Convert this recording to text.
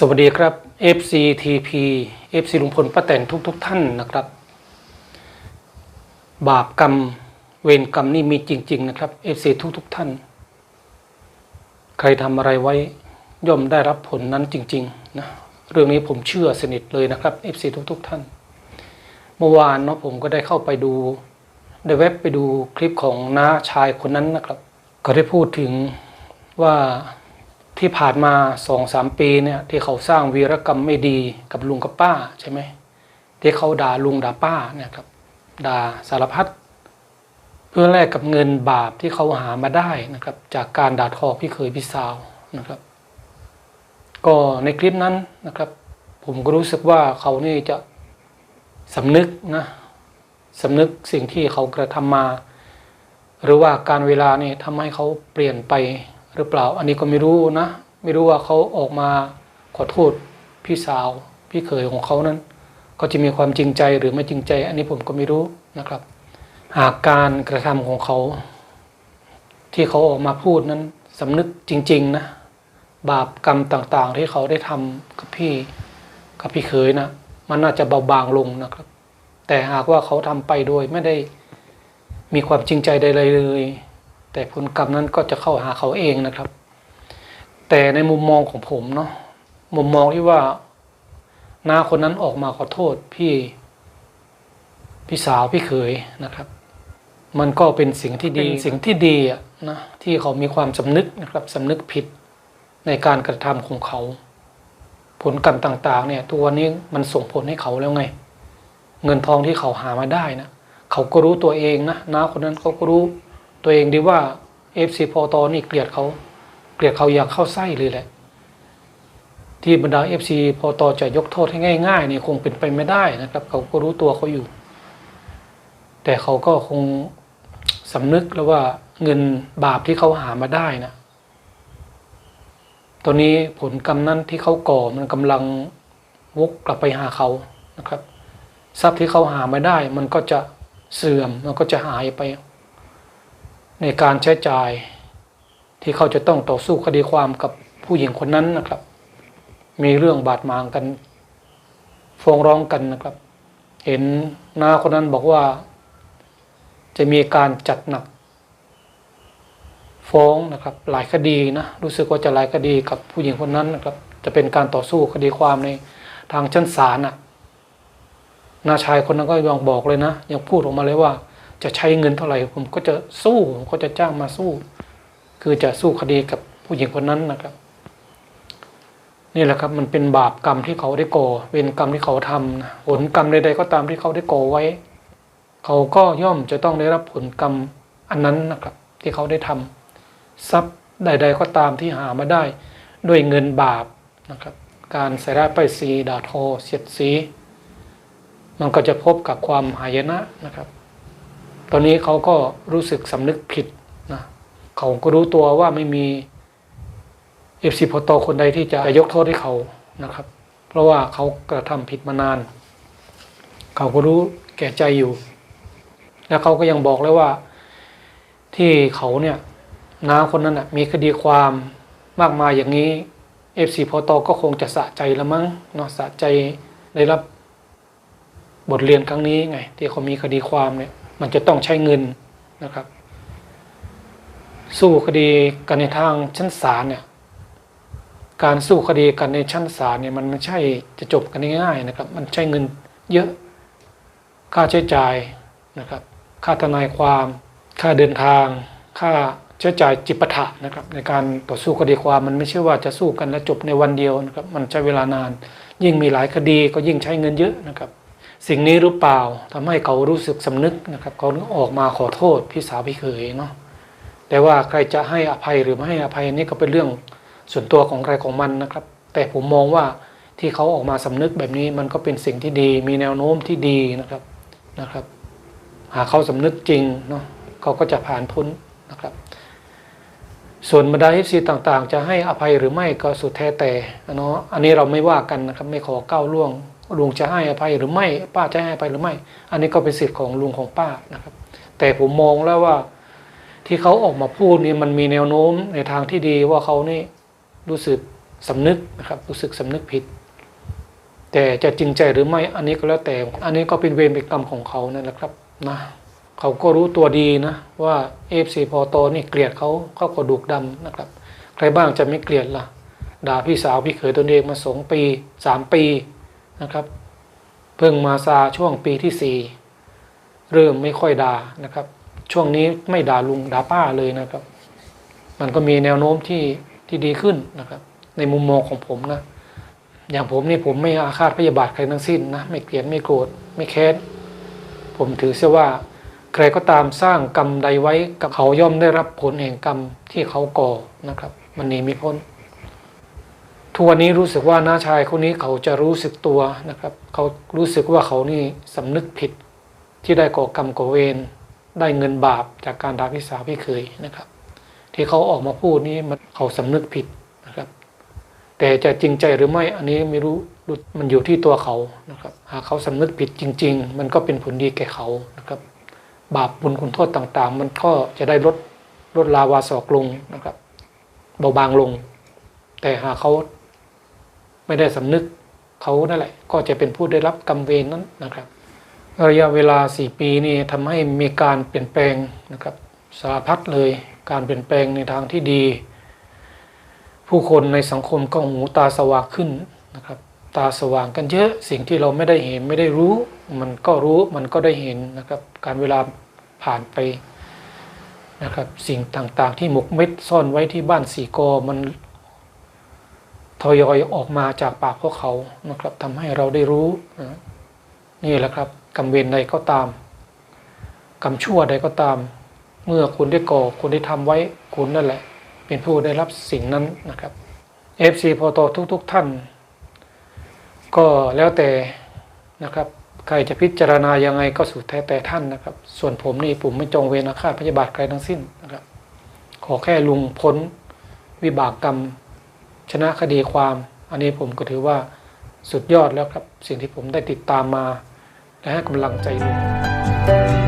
สวัสดีครับ FCTP FC ลุงพลป้าแตนทุกทุกๆท่านนะครับ บาปกรรมเวรกรรมนี่มีจริง ๆ นะครับ FC ทุกทุกๆท่าน ใครทำอะไรไว้ย่อมได้รับผลนั้นจริงๆนะเรื่องนี้ผมเชื่อสนิทเลยนะครับ FC ทุกทุกท่าน เมื่อวานเนาะผมก็ได้เข้าไปดู ได้เว็บไปดูคลิปของน้าชายคนนั้นนะครับ ก็ได้พูดถึงว่า ที่ผ่านมาสองสามปีเนี่ยที่เขาสร้างวีรกรรมไม่ดีกับลุงกับป้าใช่ไหมที่เขาด่าลุงด่าป้าเนี่ยครับด่าสารพัดเพื่อแลกกับเงินบาปที่เขาหามาได้นะครับ จากการด่าทอพี่เคยพี่สาวนะครับ ก็ในคลิปนั้นนะครับ ผมก็รู้สึกว่าเขานี่จะสำนึกนะสำนึกสิ่งที่เขากระทำมา หรือว่าการเวลานี่ทำให้เขาเปลี่ยนไป หรือเปล่า อันนี้ก็ไม่รู้นะ ไม่รู้ว่าเขาออกมาขอโทษพี่สาว พี่เขยของเขานั้น ก็จะมีความจริงใจหรือไม่จริงใจ อันนี้ผมก็ไม่รู้นะครับ หากการกระทำของเขา ที่เขาออกมาพูดนั้นสำนึกจริง ๆนะบาปกรรมต่างๆ ที่เขาได้ทำกับพี่กับพี่เขยนะมันน่าจะเบาบางลงนะครับ แต่หากว่าเขาทำไปโดยไม่ได้มีความจริงใจใดๆเลย แต่ผลกรรมนั้นก็จะเข้าหาเขาเองนะครับ แต่ในมุมมองของผมเนาะมุมมองที่ว่าน้าคนนั้นออกมาขอโทษพี่พี่สาวพี่เขยนะครับ มันก็เป็นสิ่งที่ดีสิ่งที่ดีอะนะที่เขามีความสำนึกนะครับสำนึกผิดในการกระทำของเขา ผลกรรมต่าง ๆ เนี่ยตัวนี้มันส่งผลให้เขาแล้วไง เงินทองที่เขาหามาได้นะเขาก็รู้ตัวเองนะน้าคนนั้นเขาก็รู้ ตัวเองดีว่าเอฟซีพอตอนี่เกลียดเขาเกลียดเขาอย่างเข้าไส้เลยแหละ ที่บรรดาเอฟซีพอตอจะยกโทษให้ง่ายๆนี่คงเป็นไปไม่ได้นะครับ เขาก็รู้ตัวเขาอยู่ แต่เขาก็คงสำนึกแล้วว่าเงินบาปที่เขาหามาได้นะตอนนี้ผลกรรมนั้นที่เขาก่อมันกำลังวกกลับไปหาเขานะครับ ทรัพย์ที่เขาหามาได้ มันก็จะเสื่อมมันก็จะหายไป ในการใช้จ่ายที่เขาจะต้องต่อสู้คดีความกับผู้หญิงคนนั้นนะครับ มีเรื่องบาดหมางกันฟ้องร้องกันนะครับ เห็นหน้าคนนั้นบอกว่า จะมีการจัดหนัก ฟ้องนะครับ หลายคดีนะรู้สึกว่าจะหลายคดีกับผู้หญิงคนนั้นนะครับ จะเป็นการต่อสู้คดีความในทางชั้นศาลน่ะนาชายคนนั้นก็ยังบอกเลยนะยังพูดออกมาเลยว่า จะใช้เงินเท่าไหร่ ผมก็จะสู้ผมก็จะจ้างมาสู้ คือจะสู้คดีกับผู้หญิงคนนั้นนะครับ นี่แหละครับ มันเป็นบาปกรรมที่เขาได้ก่อเวรกรรมที่เขาทำนะผลกรรมใดๆก็ตามที่เขาได้ก่อไว้ เขาก็ย่อมจะต้องได้รับผลกรรมอันนั้นนะครับ ที่เขาได้ทำทรัพย์ใด ๆ ก็ตามที่หามาได้ ด้วยเงินบาปนะครับ การใส่ร้ายป้ายสีด่าทอเสียดสี มันก็จะพบกับความหายนะนะครับ ตอนนี้เขาก็รู้สึกสำนึกผิดนะเขาก็รู้ตัวว่าไม่มีเอฟซีพอตคนใดที่จะยกโทษให้เขานะครับ เพราะว่าเขากระทำผิดมานาน เขาก็รู้แก่ใจอยู่ แล้วเขาก็ยังบอกเลยว่า ที่เขาเนี่ยน้าคนนั้นนะมีคดีความมากมายอย่างนี้เอฟซีพอตก็คงจะสะใจละมั้งเนาะสะใจได้รับบทเรียนครั้งนี้ไง ที่เขามีคดีความเนี่ย มันจะต้องใช้เงินนะครับ สู้คดีกันในทางชั้นศาลเนี่ยการสู้คดีกันในชั้นศาลเนี่ยมันไม่ใช่จะจบกันง่ายๆนะครับ มันใช้เงินเยอะค่าใช้จ่ายนะครับ ค่าทนายความ ค่าเดินทาง ค่าใช้จ่ายจิปาถะนะครับ ในการต่อสู้คดีความมันไม่ใช่ว่าจะสู้กันแล้วจบในวันเดียวนะครับ มันใช้เวลานาน ยิ่งมีหลายคดีก็ยิ่งใช้เงินเยอะนะครับ สิ่งนี้หรือเปล่าทำให้เขารู้สึกสำนึกนะครับ เขาออกมาขอโทษพี่สาวพี่เขยเนาะแต่ว่าใครจะให้อภัยหรือไม่ให้อภัยนี่ก็เป็นเรื่องส่วนตัวของใครของมันนะครับ แต่ผมมองว่าที่เขาออกมาสำนึกแบบนี้มันก็เป็นสิ่งที่ดี มีแนวโน้มที่ดีนะครับนะครับ หากเขาสำนึกจริงเนาะเขาก็จะผ่านพ้นนะครับ ส่วนบรรดาเอฟซีต่างๆ จะให้อภัยหรือไม่ก็สุดแท้แต่เนาะอันนี้เราไม่ว่ากันนะครับ ไม่ขอก้าวล่วง ลุงจะให้อภัยหรือไม่ ป้าจะให้อภัยหรือไม่ อันนี้ก็เป็นสิทธิ์ของลุงของป้านะครับ แต่ผมมองแล้วว่าที่เขาออกมาพูดนี่มันมีแนวโน้มในทางที่ดีว่าเขานี่รู้สึกสำนึกนะครับรู้สึกสำนึกผิด แต่จะจริงใจหรือไม่อันนี้ก็แล้วแต่ อันนี้ก็เป็นเวรเป็นกรรมของเขานั่นแหละครับนะเขาก็รู้ตัวดีนะว่าเอฟซีพอโตนี่เกลียดเขาเขาก็ดุกดำนะครับ ใครบ้างจะไม่เกลียดล่ะด่าพี่สาวพี่เขยตนเองมาสองปีสามปี นะครับ เพิ่งมาซาช่วงปีที่สี่เริ่มไม่ค่อยด่านะครับ ช่วงนี้ไม่ด่าลุงด่าป้าเลยนะครับ มันก็มีแนวโน้มที่ที่ดีขึ้นนะครับ ในมุมมองของผมนะ อย่างผมนี่ผมไม่อาฆาตพยาบาทใครทั้งสิ้นนะไม่เกลียดไม่โกรธไม่แค้นผมถือเสียว่าใครก็ตามสร้างกรรมใดไว้กับเขาย่อมได้รับผลแห่งกรรมที่เขาก่อนะครับ มันหนีไม่พ้น ทุกวันนี้รู้สึกว่าน้าชายคนนี้เขาจะรู้สึกตัวนะครับ เขารู้สึกว่าเขานี่สำนึกผิดที่ได้ก่อกรรมก่อเวรได้เงินบาปจากการด่าพี่สาวพี่เคยนะครับ ที่เขาออกมาพูดนี่มันเขาสำนึกผิดนะครับ แต่จะจริงใจหรือไม่อันนี้ไม่รู้มันอยู่ที่ตัวเขานะครับ หากเขาสำนึกผิดจริง ๆ มันก็เป็นผลดีแก่เขานะครับ บาปบุญคุณโทษต่างๆ มันก็จะได้ลดลดลาวาศอกลงนะครับ เบาบางลง แต่หากเขา ไม่ได้สำนึกเขานั่นแหละ ก็จะเป็นผู้ได้รับกรรมเวรนั้นนะครับ ระยะเวลา 4 ปีนี่ทำให้มีการเปลี่ยนแปลงนะครับสารพัดเลยการเปลี่ยนแปลงในทางที่ดี ผู้คนในสังคมก็หูตาสว่างขึ้นนะครับ ตาสว่างกันเยอะสิ่งที่เราไม่ได้เห็นไม่ได้รู้ มันก็รู้มันก็ได้เห็นนะครับ การเวลาผ่านไปนะครับ สิ่งต่างๆที่หมกเม็ดซ่อนไว้ที่บ้านสีกอมัน ทยอยออกมาจากปากพวกเขานะครับทำให้เราได้รู้นี่แหละครับกรรมเวรใดก็ตามกรรมชั่วใดก็ตาม เมื่อคุณได้ก่อคุณได้ทำไว้คุณนั่นแหละ เป็นผู้ได้รับสิ่งนั้นนะครับ FC พอตทุกๆท่าน ก็แล้วแต่นะครับ ใครจะพิจารณายังไงก็สุดแท้แต่ท่านนะครับ ส่วนผมนี่ผมไม่จองเวรอาฆาตพยาบาทใครทั้งสิ้นนะครับ ขอแค่ลุงพ้นวิบากกรรม ชนะคดีความ อันนี้ผมก็ถือว่าสุดยอดแล้วครับ สิ่งที่ผมได้ติดตามมา และให้กำลังใจลุง